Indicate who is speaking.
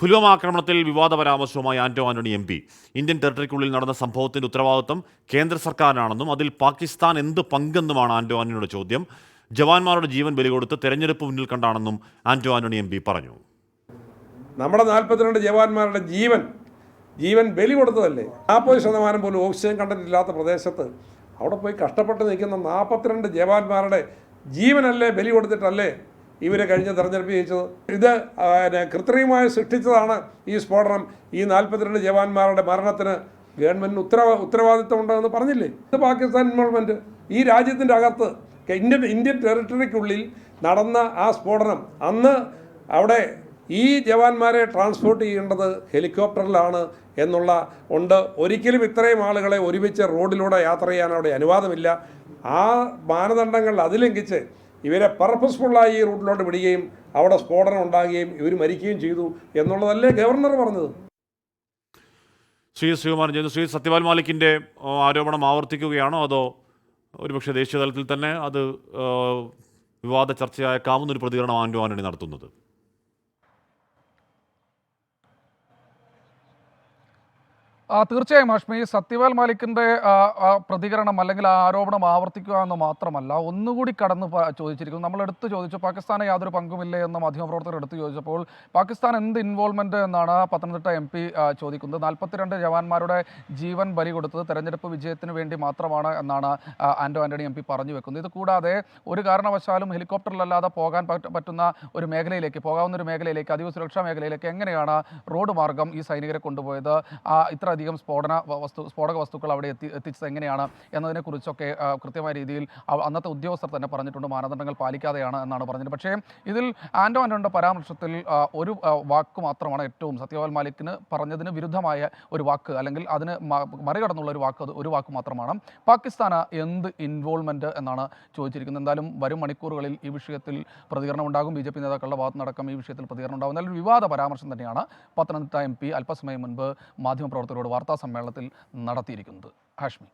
Speaker 1: പുൽവാമ ആക്രമണത്തിൽ വിവാദ പരാമർശവുമായി Anto Antony M P. Indian ടെറിട്ടറിക്കുള്ളിൽ നടന്ന സംഭവത്തിന്റെ ഉത്തരവാദിത്വം കേന്ദ്ര സർക്കാരിനാണെന്നും അതിൽ പാകിസ്ഥാൻ എന്ത് പങ്കെന്നുമാണ് ആന്റോ ആന്റണിയുടെ ചോദ്യം. ജവാന്മാരുടെ ജീവൻ ബലികൊടുത്ത് തെരഞ്ഞെടുപ്പ് മുന്നിൽ കണ്ടാണെന്നും ആന്റോ ആന്റണി എം പി പറഞ്ഞു.
Speaker 2: നമ്മുടെ നാൽപ്പത്തിരണ്ട് ജവാന്മാരുടെ ജീവൻ ജീവൻ ബലി കൊടുത്തതല്ലേ നാൽപ്പത് ശതമാനം പോലും ഓക്സിജൻ കണ്ടന്റ് ഇല്ലാത്ത പ്രദേശത്ത് അവിടെ പോയി കഷ്ടപ്പെട്ട് നിൽക്കുന്ന നാൽപ്പത്തിരണ്ട് ജവാന്മാരുടെ ജീവനല്ലേ ബലി കൊടുത്തിട്ടല്ലേ ഇവരെ കഴിഞ്ഞ തെരഞ്ഞെടുപ്പ് ജയിച്ചത്. ഇത് പിന്നെ കൃത്രിമമായി സൃഷ്ടിച്ചതാണ് ഈ സ്ഫോടനം. ഈ നാൽപ്പത്തിരണ്ട് ജവാന്മാരുടെ മരണത്തിന് ഗവൺമെന്റിന് ഉത്തരവാ ഉത്തരവാദിത്വം ഉണ്ടെന്ന് പറഞ്ഞില്ലേ? ഇത് പാകിസ്ഥാൻ ഇൻവോൾവ്മെന്റ് ഈ രാജ്യത്തിന്റെ അകത്ത് ഇന്ത്യൻ ഇന്ത്യൻ ടെറിട്ടറിക്കുള്ളിൽ നടന്ന ആ സ്ഫോടനം. അന്ന് അവിടെ ഈ ജവാന്മാരെ ട്രാൻസ്പോർട്ട് ചെയ്യേണ്ടത് ഹെലികോപ്റ്ററിലാണ് എന്നുള്ള ഉണ്ട്. ഒരിക്കലും ഇത്രയും ആളുകളെ ഒരുമിച്ച് റോഡിലൂടെ യാത്ര ചെയ്യാൻ അവിടെ അനുവാദമില്ല. ആ മാനദണ്ഡങ്ങൾ അതിലംഘിച്ച് ഇവരെ പർപ്പസ്ഫുള്ളായി ഈ റൂട്ടിലോട്ട് വിടുകയും അവിടെ സ്ഫോടനം ഉണ്ടാകുകയും ഇവർ മരിക്കുകയും ചെയ്തു എന്നുള്ളതല്ലേ ഗവർണർ പറഞ്ഞത്.
Speaker 1: ശ്രീ ശ്രീകുമാരൻ ചെയ്യുന്നു ശ്രീ സത്യപാൽ മാലിക്കിന്റെ ആരോപണം ആവർത്തിക്കുകയാണോ? അതോ ഒരുപക്ഷെ ദേശീയ തലത്തിൽ തന്നെ അത് വിവാദ വിവാദ ചർച്ചയായേക്കാവുന്നൊരു പ്രതികരണം ആൻഡു ആന്റണി നടത്തുന്നത്
Speaker 3: ആ, തീർച്ചയായും അഷ്മി സത്യപാൽ മാലിക്കിന്റെ പ്രതികരണം അല്ലെങ്കിൽ ആ ആരോപണം ആവർത്തിക്കുക എന്ന് മാത്രമല്ല ഒന്നുകൂടി കടന്ന് ചോദിച്ചിരിക്കുന്നു. നമ്മൾ എടുത്തു ചോദിച്ചു പാകിസ്ഥാനെ യാതൊരു പങ്കുമില്ലേ എന്ന് മാധ്യമപ്രവർത്തകർ എടുത്തു ചോദിച്ചപ്പോൾ പാകിസ്ഥാൻ എന്ത് ഇൻവോൾവ്മെന്റ് എന്നാണ് പത്തനംതിട്ട എം പി ചോദിക്കുന്നത്. നാൽപ്പത്തിരണ്ട് ജവാന്മാരുടെ ജീവൻ ബലി കൊടുത്തത് തെരഞ്ഞെടുപ്പ് വിജയത്തിന് വേണ്ടി മാത്രമാണ് എന്നാണ് ആന്റോ ആന്റണി എം പി പറഞ്ഞു വെക്കുന്നത്. ഇത് കൂടാതെ ഒരു കാരണവശാലും ഹെലികോപ്റ്ററിലല്ലാതെ പോകാൻ പറ്റുന്ന ഒരു മേഖലയിലേക്ക് പോകാവുന്ന ഒരു മേഖലയിലേക്ക് അതീവ സുരക്ഷാ മേഖലയിലേക്ക് എങ്ങനെയാണ് റോഡ് മാർഗം ഈ സൈനികരെ കൊണ്ടുപോയത്? ആ, ഇത്രയധികം സ്ഫോടന വസ്തു സ്ഫോടക വസ്തുക്കൾ അവിടെ എത്തി എത്തിച്ചത് എങ്ങനെയാണ് എന്നതിനെക്കുറിച്ചൊക്കെ കൃത്യമായ രീതിയിൽ അന്നത്തെ ഉദ്യോഗസ്ഥർ തന്നെ പറഞ്ഞിട്ടുണ്ട്. മാനദണ്ഡങ്ങൾ പാലിക്കാതെയാണ് എന്നാണ് പറഞ്ഞത് പക്ഷേ ഇതിൽ ആൻഡോ ആൻഡോയുടെ പരാമർശത്തിൽ ഒരു വാക്ക് മാത്രമാണ് ഏറ്റവും സത്യപാൽ മാലിക്കിന് പറഞ്ഞതിന് വിരുദ്ധമായ ഒരു വാക്ക്. അല്ലെങ്കിൽ അതിന് മറികടന്നുള്ള ഒരു വാക്ക് ഒരു വാക്ക് മാത്രമാണ്. പാകിസ്ഥാന് എന്ത് ഇൻവോൾവ്മെന്റ് എന്നാണ് ചോദിച്ചിരിക്കുന്നത്. എന്തായാലും വരും മണിക്കൂറുകളിൽ ഈ വിഷയത്തിൽ പ്രതികരണം ഉണ്ടാകും. ബി ജെ പി നേതാക്കളുടെ ഭാഗത്തുനിന്നടക്കം ഈ വിഷയത്തിൽ പ്രതികരണം ഉണ്ടാകും. എന്നാലും വിവാദ പരാമർശം തന്നെയാണ് പത്തനംതിട്ട എം പി അല്പസമയം മുൻപ് മാധ്യമപ്രവർത്തകരോട് വാർത്താ സമ്മേളനത്തിൽ നടത്തിയിരിക്കുന്നത്. ഹാഷ്മി.